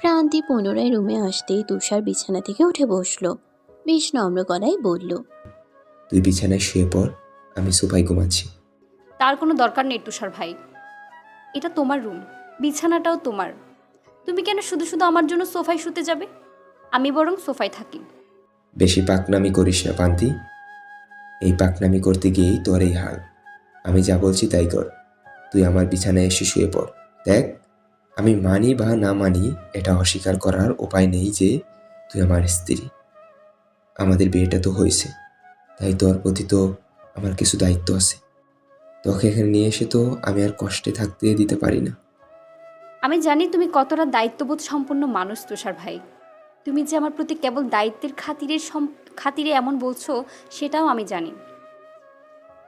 প্রান্তি পুনরায় রুমে আসতেই তুষার বিছানা থেকে উঠে বসল। বেশ নম্র গলায় বলল তুই বিছানায় শুয়ে পড় আমি সোফায় ঘুমাচ্ছি। তার কোনো দরকার নেই তুষার ভাই। এটা তোমার রুম বিছানাটাও তোমার। তুমি কেন শুধু শুধু আমার জন্য সোফায় শুতে যাবে? আমি বরং সোফায় থাকি। বেশি পাকনামি করিস না পান্তি। এই পাকনামি করতে গিয়েই তোর এই হাল। আমি যা বলছি তাই কর। তুই আমার বিছানায় এসে শুয়ে পড়। দেখ আমি মানি বা না মানি এটা অস্বীকার করার উপায় নেই যে তুই আমার স্ত্রী। আমাদের বিয়েটা তো হয়েছে, তাই তোর প্রতি তো আমার কিছু দায়িত্ব আছে। তোকে এখানে নিয়ে এসে তো আমি আর কষ্টে থাকতে দিতে পারি না। আমি জানি তুমি কতটা দায়িত্ববোধ সম্পন্ন মানুষ তুষার ভাই। তুমি যে আমার প্রতি কেবল দায়িত্বের খাতিরে খাতিরে এমন বলছো, সেটাও আমি জানি।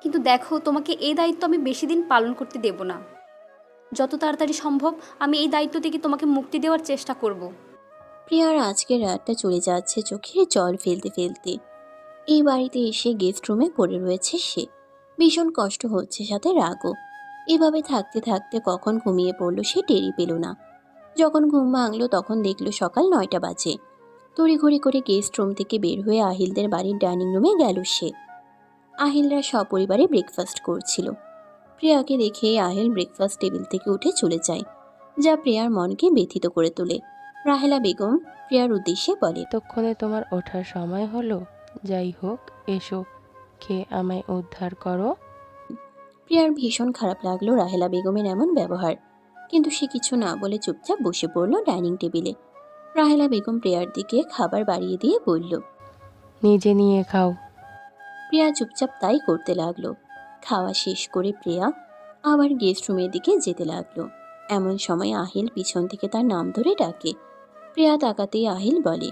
কিন্তু দেখো, তোমাকে এই দায়িত্ব আমি বেশি দিন পালন করতে দেব না। যত তাড়াতাড়ি সম্ভব আমি এই দায়িত্ব থেকে তোমাকে মুক্তি দেওয়ার চেষ্টা করব। প্রিয়ার আজকের রাতটা চলে যাচ্ছে চোখে জল ফেলতে ফেলতে। এই বাড়িতে এসে গেস্ট রুমে পড়ে রয়েছে সে। ভীষণ কষ্ট হচ্ছে সাথে রাগও। এভাবে থাকতে থাকতে কখন ঘুমিয়ে পড়ল সে টেরি পেল না। যখন ঘুম ভাঙলো তখন দেখল সকাল নয়টা বাজে। তড়িঘড়ি করে গেস্ট রুম থেকে বের হয়ে আহিলদের বাড়ির ডাইনিং রুমে গেল সে। আহিলরা সপরিবারে ব্রেকফাস্ট করছিল। প্রিয়াকে দেখে আহেল ব্রেকফাস্ট টেবিল থেকে উঠে চলে যায় যা প্রিয়ার মনকে ব্যথিত করে তোলে। রাহেলা বেগম প্রিয়ার উদ্দেশ্যে বলে এতক্ষণে তোমার ওঠার সময় হলো? যাই হোক এসো খেয়ে আমায় উদ্ধার করো। প্রিয়ার ভীষণ খারাপ লাগল রাহেলা বেগমের এমন ব্যবহার কিন্তু সে কিছু না বলে চুপচাপ বসে পড়ল ডাইনিং টেবিলে। রাহেলা বেগম প্রিয়ার দিকে খাবার বাড়িয়ে দিয়ে বলল নিজে নিয়ে খাও। প্রিয়া চুপচাপ তাই করতে লাগল। খাওয়া শেষ করে প্রিয়া আবার গেস্ট রুমের দিকে যেতে লাগল। এমন সময় আহিল পিছন থেকে তার নাম ধরে ডাকে। প্রিয়া তাকাতেই আহিল বলে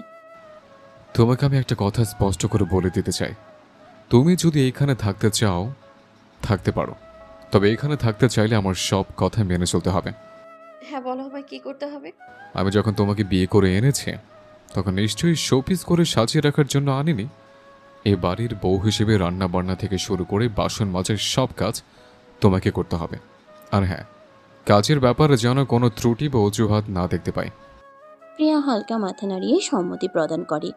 তোমাকে আমি একটা কথা স্পষ্ট করে বলে দিতে চাই। তুমি যদি এইখানে থাকতে চাও থাকতে পারো। তবে এখানে থাকতে চাইলে আমার সব কথা মেনে চলতে হবে। হ্যাঁ বলো আমায় কি করতে হবে? আমি যখন তোমাকে বিয়ে করে এনেছি তখন নিশ্চয়ই শোপিস করে সাজিয়ে রাখার জন্য আনিনি। এই বাড়ির বউ হিসেবে রান্না বান্না থেকে শুরু করে বাসন মাজার সব কাজ তোমাকে করতে হবে। আর হ্যাঁ কাজের ব্যাপারে যেন কোনো ত্রুটি বা অজুহাত না দেখতে পাই। প্রিয়া হালকা মাথা নাড়িয়ে সম্মতি প্রদান করে।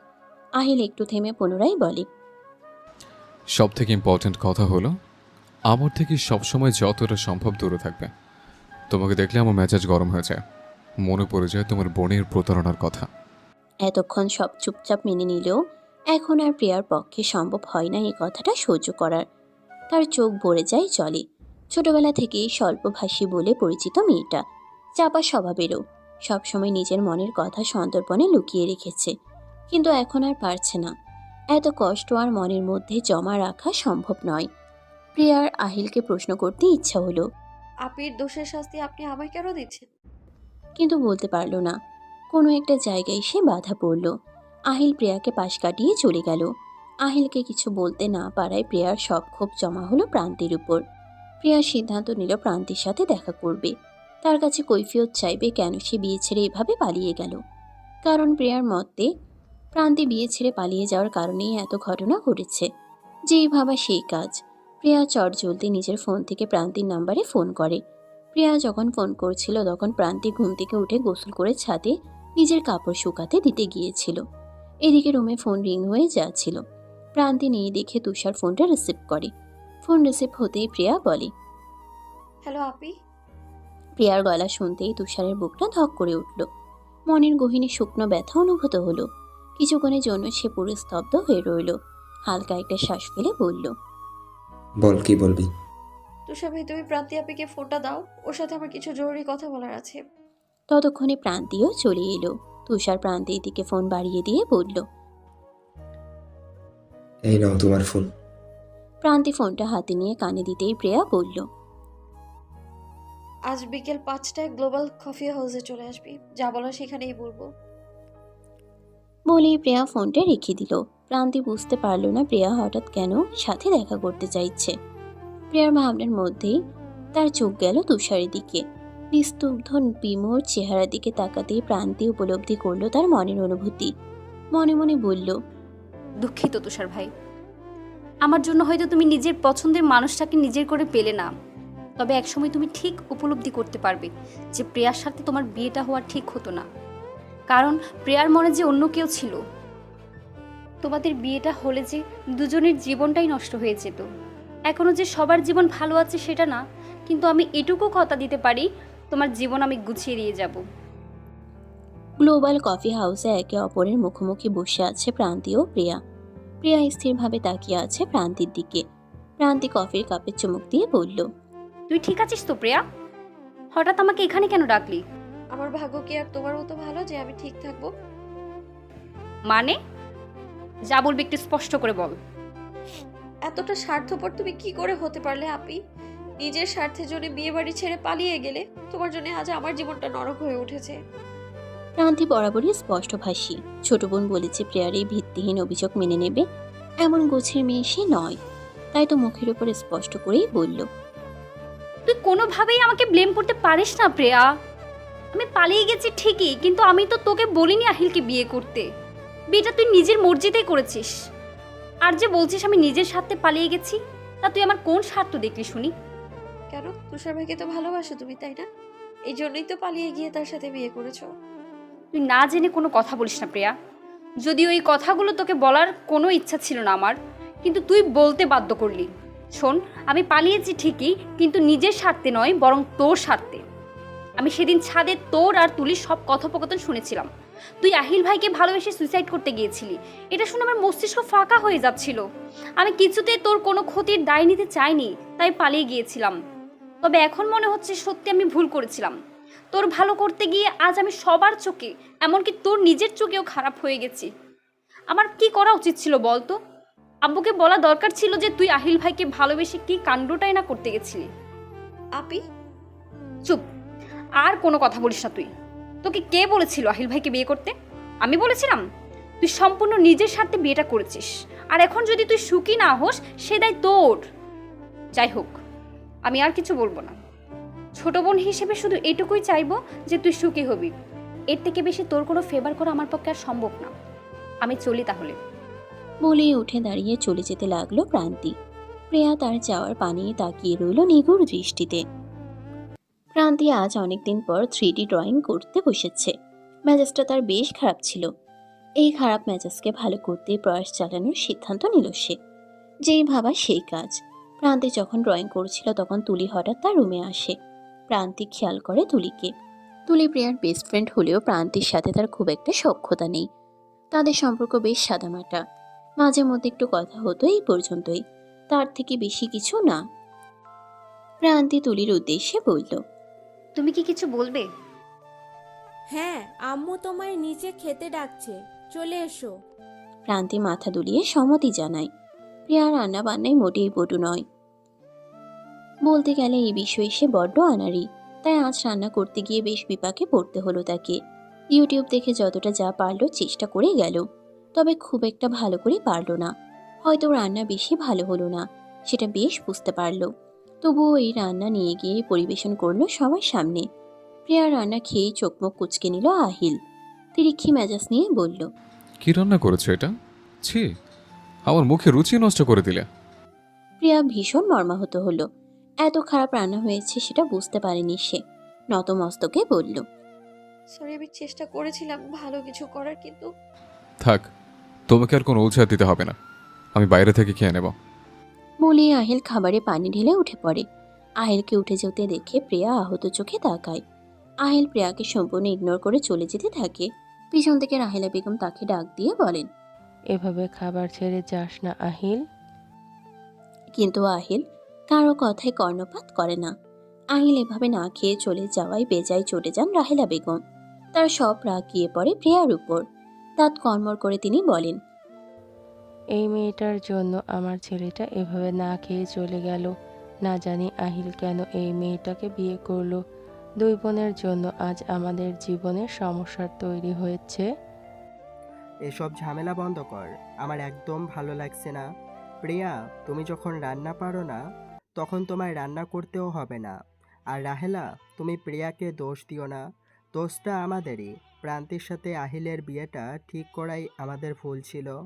আহিল একটু থেমে পুনরায় বলে সব থেকে ইম্পর্ট্যান্ট কথা হলো আমার থেকে সবসময় যতটা সম্ভব দূরে থাকবে। তোমাকে দেখলে আমার মেজাজ গরম হয়ে যায়। মনে পড়ে যায় তোমার বোনের প্রতারণার কথা। এতক্ষণ সব চুপচাপ মেনে নিলেও এখন আর প্রিয়ার পক্ষে সম্ভব হয় না এই কথাটা সহ্য করার। তার চোখ ভরে যায় জলে। ছোটবেলা থেকেই স্বল্পভাষী বলে পরিচিত মেয়েটা। চাপা স্বভাবেরও। সবসময় নিজের মনের কথা সন্তর্পণে লুকিয়ে রেখেছে। কিন্তু এখন আর পারছে না। এত কষ্ট আর মনের মধ্যে জমা রাখা সম্ভব নয়। প্রিয়ার আহিলকে প্রশ্ন করতে ইচ্ছা হলো। আপির দোষের শাস্তি আপনি আমায় কেন দিচ্ছেন? কিন্তু বলতে পারল না। কোনো একটা জায়গায় সে বাধা পড়ল। আহিল প্রিয়াকে পাশ কাটিয়ে চলে গেল। আহিলকে কিছু বলতে না পারায় প্রিয়ার সব ক্ষোভ জমা হলো প্রান্তির উপর। প্রিয়া সিদ্ধান্ত নিল প্রান্তির সাথে দেখা করবে। তার কাছে কৈফিয়ত চাইবে কেন সে বিয়ে ছেড়ে এভাবে পালিয়ে গেল। কারণ প্রিয়ার মতে, প্রান্তি বিয়ে ছেড়ে পালিয়ে যাওয়ার কারণেই এত ঘটনা ঘটেছে। যেই ভাবা সেই কাজ। প্রিয়া চট জলদি নিজের ফোন থেকে প্রান্তির নাম্বারে ফোন করে। প্রিয়া যখন ফোন করছিল তখন প্রান্তি ঘুম থেকে উঠে গোসল করে ছাদে নিজের কাপড় শুকাতে দিতে গিয়েছিল। এদিকে রুমে ফোন রিং হয়ে যাচ্ছিল। প্রান্তি নেই দেখে তুষার ফোনটা রিসিভ করে। ফোন রিসিভ হতেই প্রিয়া বলে হ্যালো আপি। প্রিয়ার গলা শুনতেই তুষারের বুকটা ধক করে উঠল। মনের গহিনী শুকনো ব্যথা অনুভূত হলো। কিছুক্ষণের জন্য সে পুরো স্তব্ধ হয়ে রইল। হালকা একটা শ্বাস ফেলে বলল বল কি বলবি? তুষার ভাই তুমি প্রান্তি আপিকে ফোনটা দাও। ওর সাথে আমার কিছু জরুরি কথা বলার আছে। ততক্ষণে প্রান্তিও চলে এলো। তুষার প্রান্তির দিকে ফোন বাড়িয়ে দিয়ে বলল এই নাও তোমার ফোন। প্রান্তি ফোনটা হাতে নিয়ে কানে দিতেই প্রিয়া বলল আজ বিকেল পাঁচটায় গ্লোবাল কফি হাউসে চলে আসবি। যা বলো সেখানেই বলব। বলেই প্রিয়া ফোনটা রেখে দিল। প্রান্তি বুঝতে পারল না প্রিয়া হঠাৎ কেন সাথে দেখা করতে চাইছে। প্রিয়ার ভাবনার মধ্যেই তার চোখ গেল তুষারের দিকে। নিস্তব্ধ বিমোর চেহারার দিকে তাকাতেই প্রান্তি উপলব্ধি করল তার মনের অনুভূতি। মনে মনে বলল, দুঃখিত তুষার ভাই। আমার জন্য হয়তো তুমি নিজের পছন্দের মানুষটাকে নিজের করে পেলে না। তবে একসময় তুমি ঠিক উপলব্ধি করতে পারবে যে প্রিয়ার সাথে তোমার বিয়েটা হওয়া ঠিক হতো না। কারণ প্রেয়ার মনে যে অন্য কেউ ছিল। তোমাদের বিয়েটা হলে যে দুজনের জীবনটাই নষ্ট হয়ে যেত। এখনও যে সবার জীবন ভালো আছে সেটা না, কিন্তু আমি এটুকু কথা দিতে পারি তোমার জীবন আমি গুছিয়ে দিয়ে যাব। গ্লোবাল কফি হাউসে একে অপরের মুখোমুখি বসে আছে প্রান্তি ও প্রিয়া। প্রিয়া স্থিরভাবে তাকিয়ে আছে প্রান্তির দিকে। প্রান্তি কফির কাপে চুমুক দিয়ে বলল তুই ঠিক আছিস তো প্রিয়া? হঠাৎ আমাকে এখানে কেন ডাকলি? আমার ভাগ্য কি আর তোমার মতো ভালো যে আমি ঠিক থাকব? মানে? যা বলবি একটু স্পষ্ট করে বল। এতটা স্বার্থপর তুমি কি করে হতে পারলে আপি? নিজের স্বার্থের জন্য বিয়ে বাড়ি ছেড়ে পালিয়ে গেলে তোমার জন্য আজ আমার জীবনটা নরক হয়ে উঠেছে। প্রান্তি বরাবরই স্পষ্টভাষী ছোট বোন বলেছে প্রিয়ার এই ভিত্তিহীন অভিযোগ মেনে নেবে। এমন গোছের মেয়ে সে নয়। তাই তো মুখের উপর স্পষ্ট করেই বলল তুই কোনোভাবেই আমাকে ব্লেম করতে পারিস না প্রিয়া। আমি পালিয়ে গেছি ঠিকই কিন্তু আমি তো তোকে বলিনি আহিলকে বিয়ে করতে। বিয়েটা তুই নিজের মর্জিতেই করেছিস। আর যে বলছিস আমি নিজের স্বার্থে পালিয়ে গেছি তা তুই আমার কোন স্বার্থ দেখলি শুনি? কেন? তুষার ভাইকে তো ভালোবাসো তুমি, তাই না? এই জন্যই তো পালিয়ে গিয়ে তার সাথে বিয়ে করেছ। তুই না জেনে কোনো কথা বলিস না, প্রিয়া। যদিও এই কথাগুলো তোকে বলার কোনো ইচ্ছা ছিল না আমার, কিন্তু তুই বলতে বাধ্য করলি। শোন, আমি পালিয়েছি ঠিকই, কিন্তু নিজের স্বার্থে নয়, বরং তোর স্বার্থে। আমি সেদিন ছাদে তোর আর তুলির সব কথোপকথন শুনেছিলাম। তুই আহিল ভাইকে ভালোবেসে সুইসাইড করতে গিয়েছিলি। এটা শুনে আমার মস্তিষ্ক ফাঁকা হয়ে যাচ্ছিল। আমি কিছুতে তোর কোনো ক্ষতির দায় নিতে চাইনি, তাই পালিয়ে গিয়েছিলাম। তবে এখন মনে হচ্ছে সত্যি আমি ভুল করেছিলাম। তোর ভালো করতে গিয়ে আজ আমি সবার চোখে এমনকি তোর নিজের চোখেও খারাপ হয়ে গেছি। আমার কি করা উচিত ছিল বলতো? আব্বুকে বলা দরকার ছিল যে তুই আহিল ভাইকে ভালোবেসে কি কাণ্ডটাই না করতে গেছিলি। আপি? চুপ। আর কোনো কথা বলিস না তুই। তোকে কে বলেছিল আহিল ভাইকে বিয়ে করতে? আমি বলেছিলাম? তুই সম্পূর্ণ নিজের স্বার্থে বিয়েটা করেছিস। আর এখন যদি তুই সুখী না হোস সে দায় তোর। যাই হোক। আমি আর কিছু বলব না। ছোট বোন হিসেবে শুধু এটুকুই চাইব যে তুই সুখী হবি। এর থেকে বেশি তোর কোনো ফেভার করা আমার পক্ষে আর সম্ভব না। আমি চলি তাহলে। বলেই উঠে দাঁড়িয়ে চলে যেতে লাগল প্রান্তি প্রিয়া তার যাওয়ার পানি তাকিয়ে রইল নিগুড় দৃষ্টিতে। প্রান্তি আজ অনেকদিন পর থ্রি ড্রয়িং করতে বসেছে। মেজাজটা তার বেশ খারাপ ছিল। এই খারাপ মেজাজকে ভালো করতে প্রয়াস চালানোর সিদ্ধান্ত নিল সে। যেই ভাবা সেই কাজ। প্রান্তি যখন ড্রয়িং করছিল তখন তুলি হঠাৎ তার রুমে আসে। প্রান্তি খেয়াল করে তুলিকে। তুলি প্রিয়ার বেস্ট ফ্রেন্ড হলেও প্রান্তির সাথে তার খুব একটা সখ্যতা নেই। তাদের সম্পর্ক বেশ সাদামাটা। মাঝে মধ্যে একটু কথা হতো এই পর্যন্তই। তার থেকে বেশি কিছু না। প্রান্তি তুলির উদ্দেশ্যে বলল তুমি কি কিছু বলবে? হ্যাঁ আম্মু তোমায় নিচে খেতে ডাকছে। চলে এসো। প্রান্তি মাথা দুলিয়ে সম্মতি জানায়। প্রিয়া রান্না বান্নায় মোটেই পটু নয়। বলতে গেলে এই বিষয়ে সে বড্ড আনারি তাই আজ রান্না করতে গিয়ে বেশ বিপাকে পড়তে হলো তাকে। ইউটিউব দেখে যতটা যা পারল চেষ্টা করে গেল তবে খুব একটা ভালো করে পারল না। হয়তো রান্না বেশি ভালো হলো না সেটা বেশ বুঝতে পারল। তবুও এই রান্না নিয়ে গিয়ে পরিবেশন করল সবার সামনে। প্রিয়া রান্না খেয়ে চোখমুখ কুচকে নিল আহিল। তিরিক্ষি মেজাজ নিয়ে বলল কি রান্না করেছ এটা? ছি আমার মুখে রুচি নষ্ট করে দিলে। প্রিয়া ভীষণ মর্মাহত হলো। এত খারাপ রান্না হয়েছে সেটা বুঝতে পারেনি সে। নতমস্তকে বলল সরি আমি চেষ্টা করেছিলাম ভালো কিছু করার কিন্তু থাক তোমাকে আর কোনো উৎসাহ দিতে হবে না। আমি বাইরে থেকে খেয়ে নেব। বলে আহিল খাবারে পানি ঢেলে উঠে পড়ে। আহিলকে উঠে যেতে দেখে প্রিয়া আহত চোখে তাকায়। আহিল প্রিয়াকে সম্পূর্ণ ইগনোর করে চলে যেতে থাকে। পিছন থেকে রাহিলা বেগম তাকে ডাক দিয়ে বলেন এভাবে খাবার ছেড়ে যাস না আহিল। কিন্তু আহিল কারও কথায় কর্ণপাত করে না। আহিল এভাবে না খেয়ে চলে যাওয়ায় বেজায় চটে যান রাহেলা বেগম। তার সব রাগ গিয়ে পড়ে প্রিয়ার উপর। দাঁত কর্মর করে তিনি বলেন এই মেয়েটার জন্য আমার ছেলেটা এভাবে না খেয়ে চলে গেল। না জানি আহিল কেন এই মেয়েটাকে বিয়ে করল। দুই বোনের জন্য আজ আমাদের জীবনে সমস্যার তৈরি হয়েছে। এসব ঝামেলা বন্ধ কর। আমার একদম ভালো লাগছে না। প্রিয়া তুমি যখন রান্না পারো না তখন তোমায় রান্না করতেও হবে না। আর রাহেলা তুমি প্রিয়াকে দোষ দিও না। দোষটা আমাদেরই। প্রান্তির সাথে আহিলের বিয়েটা ঠিক করাই আমাদের ভুল ছিল।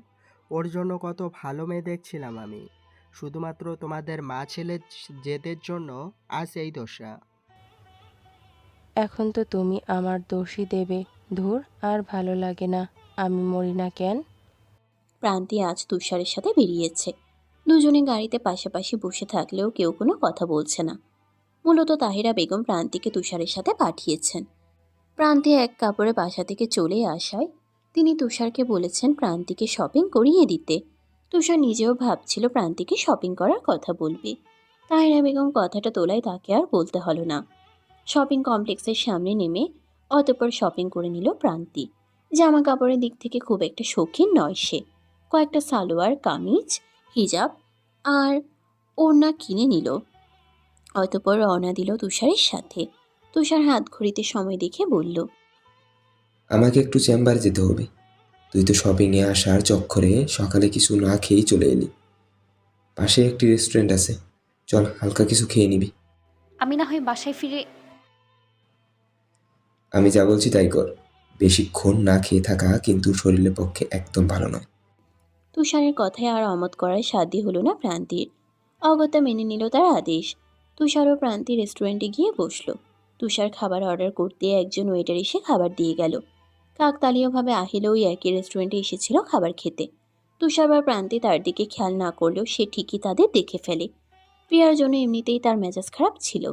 ওর জন্য কত ভালো মেয়ে দেখছিলাম আমি। শুধুমাত্র তোমাদের মা ছেলে জেদের জন্য আজ এই দোষা এখন তো তুমি আমার দোষী দেবে। ধুর আর ভালো লাগে না। আমি মরি না কেন? প্রান্তি আজ তুষারের সাথে বেরিয়েছে। দুজনে গাড়িতে পাশাপাশি বসে থাকলেও কেউ কোনো কথা বলছে না। মূলত তাহিরা বেগম প্রান্তিকে তুষারের সাথে পাঠিয়েছেন। প্রান্তি এক কাপড়ে বাসা থেকে চলে আসায় তিনি তুষারকে বলেছেন প্রান্তিকে শপিং করিয়ে দিতে। তুষার নিজেও ভাবছিল প্রান্তিকে শপিং করার কথা বলবে। তাহিরা বেগম কথাটা তোলায় তাকে আর বলতে হলো না। শপিং কমপ্লেক্সের সামনে নেমে অতপর শপিং করে নিল প্রান্তি। জামা কাপড়ের দিক থেকে খুব একটা শৌখিন নয় সে। কয়েকটা সালোয়ার, কামিজ হিজাব আর ওড়না কিনে নিল। অতপর রওনা দিল তুষারের সাথে। তুষার হাত ঘড়িতে সময় দেখে বলল আমাকে একটু চেম্বার যেতে হবে। তুই তো শপিংয়ে আসার চক্করে সকালে কিছু না খেয়েই চলে এলি। পাশে একটি রেস্টুরেন্ট আছে। চল হালকা কিছু খেয়ে নিবি। আমি না হয় বাসায় ফিরে আমি যা বলছি তাই কর। বেশিক্ষণ না খেয়ে থাকা কিন্তু শরীরের পক্ষে একদম ভালো নয়। তুষারের কথায় আর অমত করার সাধ্যই হলো না প্রান্তির। অগত্যা মেনে নিল তার আদেশ। তুষার ও প্রান্তি রেস্টুরেন্টে গিয়ে বসল। তুষার খাবার অর্ডার করতে একজন ওয়েটার এসে খাবার দিয়ে গেল। কাকতালীয়ভাবে আহিল ওই একই রেস্টুরেন্টে এসেছিল খাবার খেতে। তুষার বা প্রান্তি তার দিকে খেয়াল না করলেও সে ঠিকই তাদের দেখে ফেলে। প্রিয়ার জন্য এমনিতেই তার মেজাজ খারাপ ছিল।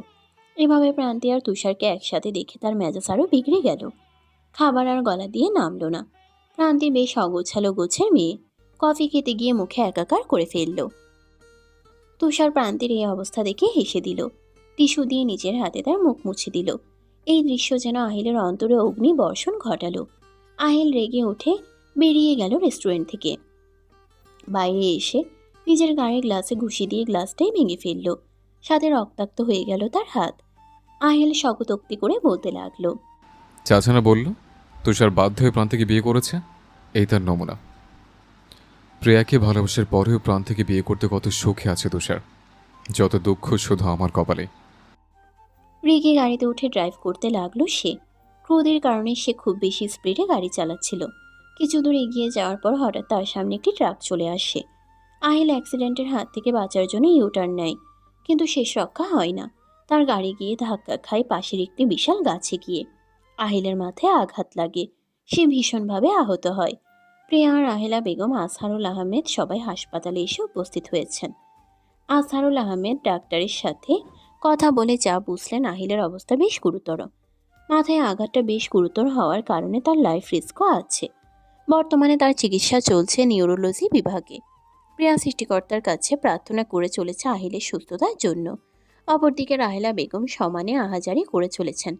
এভাবে প্রান্তি আর তুষারকে একসাথে দেখে তার মেজাজ আরও বিগড়ে গেল। খাবার আর গলা দিয়ে নামলো না। প্রান্তি বেশ অগোছালো গোছের মেয়ে। কফি খেতে গিয়ে মুখে একাকার করে ফেলল। তুষার প্রান্তের এই অবস্থা দেখে হেসে দিল। টিস্যু দিয়ে নিজের হাতে তার মুখ মুছে দিল। এই দৃশ্য যেন আহিলের অন্তরে অগ্নি বর্ষণ ঘটালো। আহিল রেগে উঠে বেরিয়ে গেল রেস্টুরেন্ট থেকে। বাইরে এসে নিজের গাড়ির গ্লাসে ঘুষি দিয়ে গ্লাসটাই ভেঙে ফেলল। সাথে রক্তাক্ত হয়ে গেল তার হাত। আহিল শকতোক্তি করে বলতে লাগল, চাচানা বলল, তুষার বাধ্য হয়ে প্রান্তিকে বিয়ে করেছে? এই তার নমুনা। প্রিয়াকে ভালোবাসার পরেও প্রান্তিকে বিয়ে করতে কত সুখে আছে তুষার। যত দুঃখ শুধু আমার কপালে। রেগে গাড়িতে উঠে ড্রাইভ করতে লাগল সে। ক্রোধের কারণে সে খুব বেশি স্পিডে গাড়ি চালাচ্ছিল। কিছু দূর এগিয়ে যাওয়ার পর হঠাৎ তার সামনে একটি ট্রাক চলে আসে। আহিল অ্যাক্সিডেন্টের হাত থেকে বাঁচার জন্য ইউটার্ন নেয়। কিন্তু শেষ রক্ষা হয় না। তার গাড়ি গিয়ে ধাক্কা খায় পাশের একটি বিশাল গাছে গিয়ে। আহিলের মাথায় আঘাত লাগে। সে ভীষণভাবে আহত হয়। প্রিয়া আর আহিলা বেগম আসহারুল আহমেদ সবাই হাসপাতালে এসে উপস্থিত হয়েছেন। আসহারুল আহমেদ ডাক্তারের সাথে কথা বলে যা বুঝলেন আহিলের অবস্থা বেশ গুরুতর। মাথায় আঘাতটা বেশ গুরুতর হওয়ার কারণে তার লাইফ রিস্কও আছে। বর্তমানে তার চিকিৎসা চলছে নিউরোলজি বিভাগে। প্রিয়া সৃষ্টিকর্তার কাছে প্রার্থনা করে চলেছে আহিলের সুস্থতার জন্য। অপরদিকে রাহেলা বেগম সমানে আহাজারি করে চলেছেন,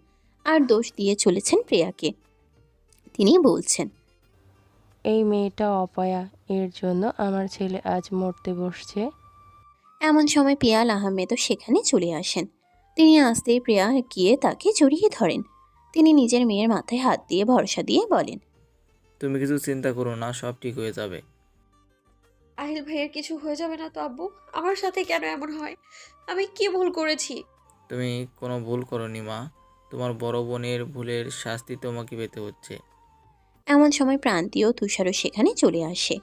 আর দোষ দিয়ে চলেছেন প্রিয়াকে। তিনি বলছেন এই মেয়েটা অপয়া। এর জন্য আমার ছেলে আজ মরতে বসছে। এমন সময় পিয়াল আহমেদও সেখানে চলে আসেন। তিনি আসতেই প্রিয়া গিয়ে তাকে জড়িয়ে ধরেন। তিনি নিজের মেয়ের মাথায় হাত দিয়ে ভরসা দিয়ে বলেন তুমি কিছু চিন্তা করো না সব ঠিক হয়ে যাবে। আহিল ভাইয়ের কিছু হয়ে যাবে না তো আব্বু? আমার সাথে কেন এমন হয়? আমি কি ভুল করেছি? তুমি কোনো ভুল করনি মা। তোমার বড় বোনের ভুলের শাস্তি তোমাকে পেতে হচ্ছে। এমন সময় প্রান্তীয় তুষারও সেখানে চলে আসে।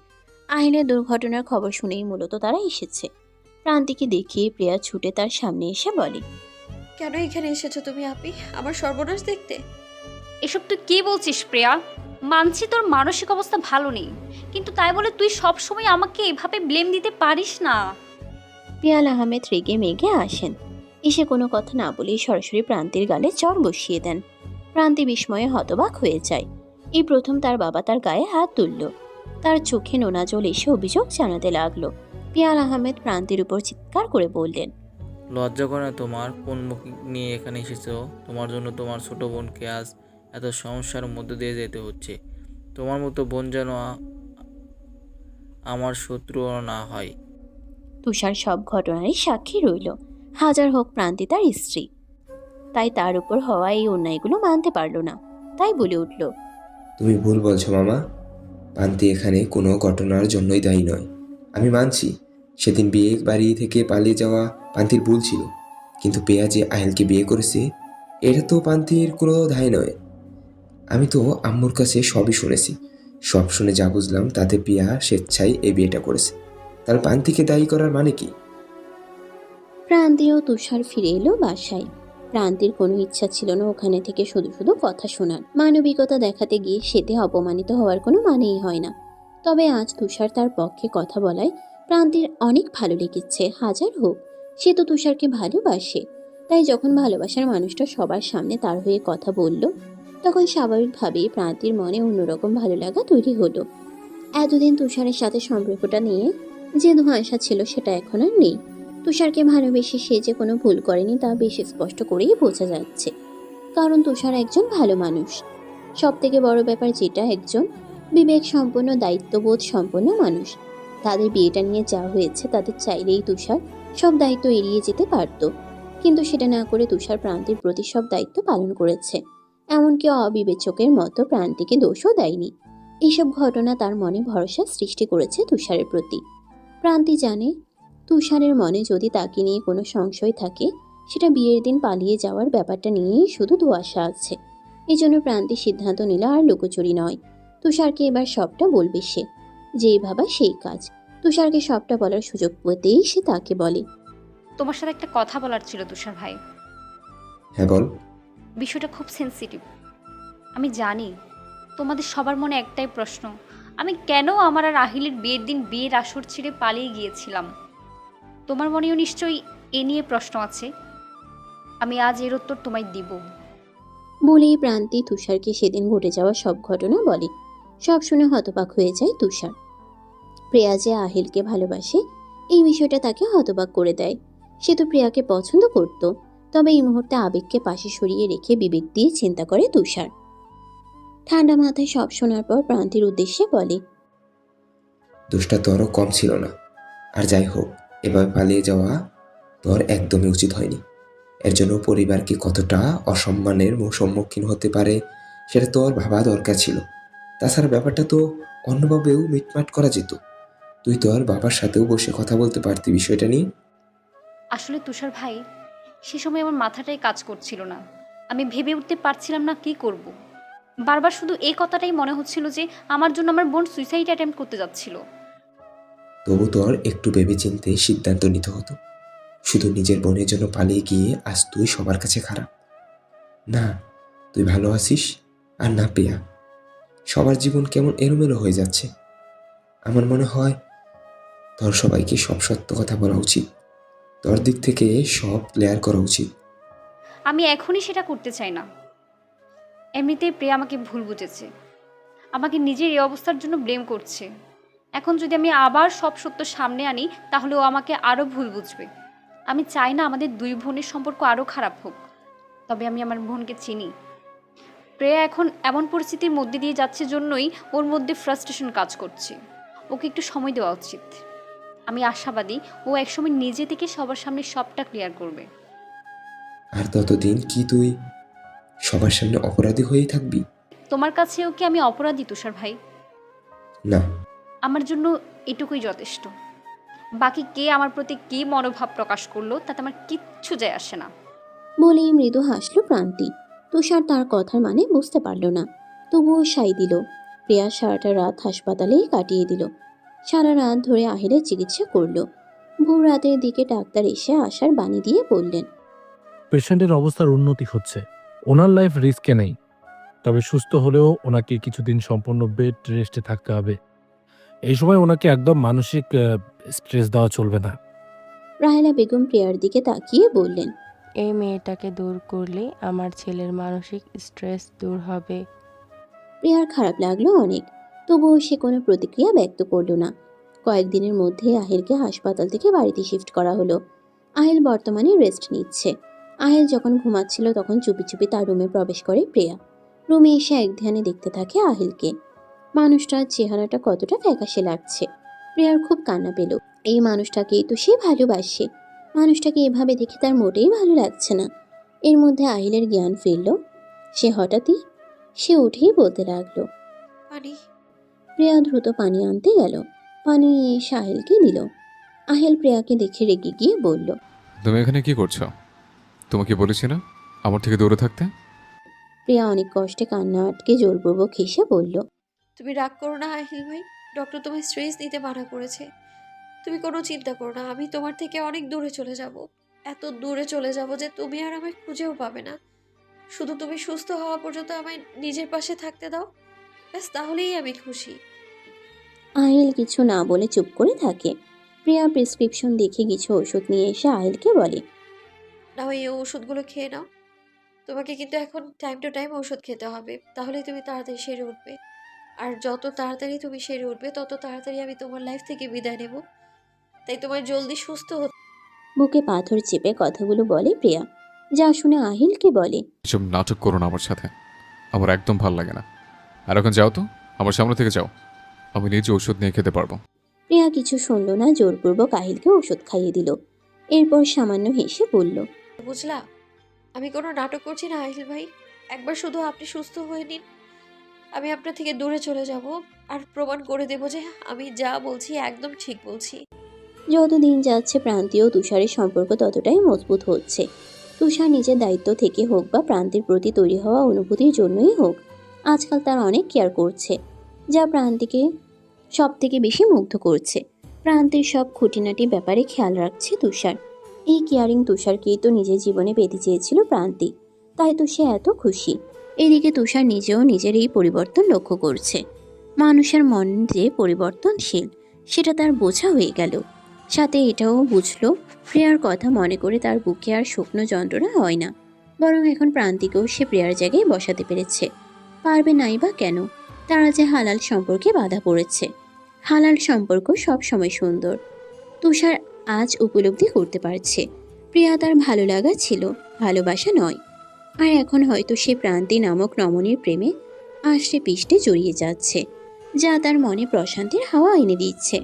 আহিলের দুর্ঘটনার খবর শুনেই মূলত তারা এসেছে। প্রান্তিকে দেখিয়ে প্রিয়া ছুটে তার সামনে এসে বলে কেন এখানে এসেছ তুমি আপি? আমার সর্বনাশ দেখতে? এসব তুই কি বলছিস প্রিয়া? মানছি তোর মানসিক অবস্থা ভালো নেই কিন্তু তাই বলে তুই সব সময় আমাকে এভাবে ব্লেম দিতে পারিস না। পিয়াল আহমেদ রেগে মেগে আসেন। এসে কোনো কথা না বলেই সরাসরি প্রান্তির গালে চর বসিয়ে দেন। প্রান্তি বিস্ময়ে হতবাক হয়ে যায়। এই প্রথম তার বাবা তার গায়ে হাত তুলল। তার চোখে নোনা জল এসে অভিযোগ জানাতে লাগল। পিয়াল আহমেদ প্রান্তির উপর চিৎকার করে বললেন লজ্জা করে না তোমার? কোন মুখ নিয়ে এখানে এসেছ? তোমার জন্য তোমার ছোট বোনকে আজ এত সমস্যার মধ্যে দিয়ে যেতে হচ্ছে। তোমার মতো বোন যেন আমার শত্রুও না হয়। তুষার সব ঘটনারই সাক্ষী রইল। হাজার হোক প্রান্তি তার স্ত্রী। তাই তার উপর হওয়া এই অন্যায়গুলো মানতে পারল না। তাই বলে উঠল তুমি ভুল বলছো, মামা। পান্তি এখানে কোনো ঘটনার জন্যই দায়ী নয়। আমি মানছি, সেদিন বিয়ে বাড়ি থেকে পালিয়ে যাওয়া পান্তির ভুল ছিল, কিন্তু পেয়া যে আহেলকে বিয়ে করেছে, এটা তো পান্তির কোনো দায় নয়। আমি তো আম্মুর কাছে সবই শুনেছি, সব শুনে যা বুঝলাম তাতে পিয়া স্বেচ্ছায় এই বিয়েটা করেছে। তার পান্তিকে দায়ী করার মানে কি? প্রান্তি ও তুষার ফিরে এলো বাসায়। প্রান্তির কোনো ইচ্ছা ছিল না ওখানে থেকে শুধু শুধু কথা শোনার। মানবিকতা দেখাতে গিয়ে সেতে অপমানিত হওয়ার কোনো মানেই হয় না। তবে আজ তুষার তার পক্ষে কথা বলায় প্রান্তির অনেক ভালো লেগেছে, হাজার হোক। সে তো তুষারকে ভালোবাসে। তাই যখন ভালোবাসার মানুষটা সবার সামনে তার হয়ে কথা বলল, তখন স্বাভাবিকভাবেই প্রান্তির মনে অন্যরকম ভালো লাগা তৈরি হলো। এতদিন তুষারের সাথে সম্পর্কটা নিয়ে যে ধোঁয়াশা ছিল সেটা এখন আর নেই। তুষারকে ভালোবেসে সে যে কোনো ভুল করেনি তা বেশ স্পষ্ট করেই বোঝা যাচ্ছে। কারণ তুষার একজন ভালো মানুষ। সব থেকে বড় ব্যাপার যেটা, একজন বিবেক সম্পন্ন দায়িত্ববোধ সম্পন্ন মানুষ। তাদের বিয়েটা নিয়ে যা হয়েছে তাদের চাইলেই তুষার সব দায়িত্ব এড়িয়ে যেতে পারত। কিন্তু সেটা না করে তুষার প্রান্তির প্রতি সব দায়িত্ব পালন করেছে। এমনকি অবিবেচকের মতো প্রান্তিকে দোষও দেয়নি। এইসব ঘটনা তার মনে ভরসা সৃষ্টি করেছে তুষারের প্রতি। প্রান্তি জানে তুষারের মনে যদি তাকে নিয়ে কোনো সংশয় থাকে সেটা বিয়ের দিন পালিয়ে যাওয়ার ব্যাপারটা নিয়েই শুধু ধোয়াশা আছে। এই জন্য প্রান্তি সিদ্ধান্ত নিল আর লুকোচুরি নয়। তুষারকে এবার সবটা বলবে সে। যেই ভাবা সেই কাজ। তুষারকে সবটা বলার সুযোগ পেতেই সে তাকে বলে। তোমার সাথে একটা কথা বলার ছিল তুষার ভাই। হ্যাঁ বল। বিষয়টা খুব সেনসিটিভ আমি জানি তোমাদের সবার মনে একটাই প্রশ্ন। আমি কেন আমার আর আহিলের বিয়ের দিন বিয়ের আসর ছেড়ে পালিয়ে গিয়েছিলাম? তোমার মনেও নিশ্চয়ই এ নিয়ে প্রশ্ন আছে। আমি আজ এর উত্তর তোমায় দিব। বলেই প্রান্তি তুষারকে সেদিন ঘটে যাওয়া সব ঘটনা বলে। সব শুনে হতবাক হয়ে যায় তুষার। প্রিয়া যে আহিলকে ভালোবাসে এই বিষয়টা তাকে হতবাক করে দেয়। সে তো প্রিয়াকে পছন্দ করত তবে এই মুহূর্তে আবেগকে পাশে সরিয়ে রেখে বিবেক দিয়ে চিন্তা করে তুষার। ঠান্ডা মাথায় সব শোনার পর প্রান্তির উদ্দেশ্যে বলে দোষটা তোরও কম ছিল না। আর যাই হোক এভাবে পালিয়ে যাওয়া তোর একদমই উচিত হয়নি। এর জন্য পরিবারকে কতটা অসম্মানের সম্মুখীন হতে পারে সেটা তোর ভাবা দরকার ছিল। তাছাড়া ব্যাপারটা তো অন্যভাবেও মিটমাট করা যেত। তুই তোর বাবার সাথেও বসে কথা বলতে পারতি বিষয়টা নিয়ে। আসলে তুষার ভাই, সে সময় আমার মাথাটাই কাজ করছিল না। আমি ভেবে উঠতে পারছিলাম না কি করব। বারবার শুধু এই কথাটাই মনে হচ্ছিল যে আমার জন্য আমার বোন সুইসাইড অ্যাটেম্প করতে যাচ্ছিল। তবু তোর একটু ভেবে চিনতে সিদ্ধান্ত নিতে হতো। শুধু নিজের বোনের জন্য পালিয়ে গিয়ে আজ তুই সবার কাছে খারাপ। না, তুই ভালো আছিস? আর না পেয়া সবার জীবন কেমন এলোমেলো হয়ে যাচ্ছে। আমার মনে হয় তোর সবাইকে সব সত্য কথা বলা উচিত। তোর দিক থেকে সব ক্লিয়ার করা উচিত। আমি এখনই সেটা করতে চাই না। এমনিতেই প্রিয়া আমাকে ভুল বুঝেছে। আমাকে নিজের এই অবস্থার জন্য ব্লেম করছে। এখন যদি আমি আবার সব সত্য সামনে আনি তাহলে ও আমাকে আরও ভুল বুঝবে। আমি চাই না আমাদের দুই বোনের সম্পর্ক আরও খারাপ হোক। তবে আমি আমার বোনকে চিনি। প্রেয়া এখন এমন পরিস্থিতির মধ্যে দিয়ে যাচ্ছে জন্যই ওর মধ্যে ফ্রাস্ট্রেশন কাজ করছে। ওকে একটু সময় দেওয়া উচিত। আমি আশাবাদী ও একসময় নিজে থেকে সবার সামনে সবটা ক্লিয়ার করবে। আর ততদিন কি তুই সবার সামনে অপরাধী হয়েই থাকবি? তোমার কাছেও কি আমি অপরাধী তুষার ভাই? না। আমার জন্য এটুকুই যথেষ্ট। বাকি কে আমার প্রতি কী মনোভাব প্রকাশ করল তাতে আমার কিচ্ছু যায় আসে না। বলেই মৃদু হাসল প্রান্তি তুষার তার কথার মানে বুঝতে পারল না। তবুও সাই দিল। প্রিয়া সারাটা রাত হাসপাতালেই কাটিয়ে দিল। সারা রাত ধরে আহিরের চিকিৎসা করল। ভোর রাতের দিকে ডাক্তার এসে আসার বাণী দিয়ে বললেন পেশেন্টের অবস্থার উন্নতি হচ্ছে। ওনার লাইফ রিস্কে নেই। তবে সুস্থ হলেও ওনাকে কিছুদিন সম্পূর্ণ বেড রেস্টে থাকতে হবে। এই সময় ওনাকে একদম মানসিক স্ট্রেস দেওয়া চলবে না। রাহেলা বেগম প্রিয়ার দিকে তাকিয়ে বললেন এই মেয়েটাকে দূর করলে আমার ছেলের মানসিক স্ট্রেস দূর হবে। প্রিয়ার খারাপ লাগল অনেক তবুও সে কোনো প্রতিক্রিয়া ব্যক্ত করল না। কয়েকদিনের মধ্যে আহিলকে হাসপাতাল থেকে বাড়িতে শিফট করা হলো। আহিল বর্তমানে রেস্ট নিচ্ছে। আহিল যখন ঘুমাচ্ছিল তখন চুপি চুপি তার রুমে প্রবেশ করে প্রিয়া। রুমে এসে এক ধ্যানে দেখতে থাকে আহিলকে। মানুষটার চেহারাটা কতটা ফ্যাকাশে লাগছে। প্রিয়ার খুব কান্না পেল। এই মানুষটাকে তো সে ভালোবাসে। মানুষটাকে এভাবে দেখে তার মোটেই ভালো লাগছে না। এর মধ্যে আহিলের জ্ঞান ফিরল। সে হঠাৎই সে উঠেই বলতে লাগল পানি। প্রিয়া দ্রুত পানি আনতে গেল। পানি এসে আহিলকে দিল আহিল প্রিয়াকে দেখে রেগে গিয়ে বলল তুমি এখানে কি করছ? তোমাকে বলেছি না আমার থেকে দূরে থাকতে? প্রিয়া অনেক কষ্টে কান্না আটকে জোরপূর্বক হেসে বলল তুমি রাগ করো না আহিল ভাই। ডক্টর তোমায় স্ট্রেস দিতে মানা করেছে। তুমি কোনো চিন্তা করো না আমি তোমার থেকে অনেক দূরে চলে যাব। এত দূরে চলে যাব যে তুমি আর আমায় খুঁজেও পাবে না। শুধু তুমি সুস্থ হওয়া পর্যন্ত আমায় নিজের পাশে থাকতে দাও। ব্যাস তাহলেই আমি খুশি। আহিল কিছু না বলে চুপ করে থাকে। প্রিয়া প্রেসক্রিপশন দেখে কিছু ওষুধ নিয়ে এসে আহিলকে বলে নাও এই ওষুধগুলো খেয়ে নাও। তোমাকে কিন্তু এখন টাইম টু টাইম ওষুধ খেতে হবে। তাহলেই তুমি তাড়াতাড়ি সেরে উঠবে। আর যত তাড়াতাড়ি তুমি সেরে উঠবে তত তাড়াতাড়ি আমি তোমার লাইফ থেকে বিদায় নেব। তাই তোমার জলদি সুস্থ হতে বুকে পাথর চেপে কথাগুলো বলে প্রিয়া। যা শুনে আহিলকে বলে এসব নাটক করো না আমার সাথে। আমার একদম ভালো লাগে না। আর এখন যাও তো আমার সামনে থেকে যাও। আমি নিজে ওষুধ নিয়ে খেতে পারব। প্রিয়া কিছু শুনল না জোরপূর্বক আহিলকে ওষুধ খাইয়ে দিল। এরপর সামান্য হেসে বলল বুঝলা আমি কোনো নাটক করছি না আহিল ভাই। একবার শুধু আপনি সুস্থ হয়ে নিন। আমি আপনার থেকে দূরে চলে যাব আর প্রমাণ করে দেব যে আমি যা বলছি একদম ঠিক বলছি। যত দিন যাচ্ছে প্রান্তীয় তুষারের সম্পর্ক ততটাই মজবুত হচ্ছে। তুষার নিজের দায়িত্ব থেকে হোক বা প্রান্তির প্রতি তৈরি হওয়া অনুভূতির জন্যই হোক, আজকাল তার অনেক কেয়ার করছে, যা প্রান্তিকে সব থেকে বেশি মুগ্ধ করছে। প্রান্তির সব খুঁটিনাটি ব্যাপারে খেয়াল রাখছে তুষার। এই কেয়ারিং তুষারকেই তো নিজের জীবনে পেতে চেয়েছিল প্রান্তি, তাই তো সে এত খুশি। এদিকে তুষার নিজেও নিজের এই পরিবর্তন লক্ষ্য করছে। মানুষের মন যে পরিবর্তনশীল, সেটা তার বোঝা হয়ে গেল। সাথে এটাও বুঝলো, প্রিয়ার কথা মনে করে তার বুকে আর শুকনো যন্ত্রণা হয় না। বরং এখন প্রান্তিকেও সে প্রিয়ার জায়গায় বসাতে পেরেছে। পারবে নাই বা কেন? তারা যে হালাল সম্পর্কে বাধা পড়েছে। হালাল সম্পর্ক সব সময় সুন্দর। তুষার আজ উপলব্ধি করতে পারছে। প্রিয়া তার ভালো লাগা ছিল, ভালোবাসা নয়। আর এখন হয়তো সে প্রান্তি নামক নমনের প্রেমে আষ্টে পিষ্টে জড়িয়ে যাচ্ছে, যা তার মনে প্রশান্তির হাওয়া এনে দিচ্ছে।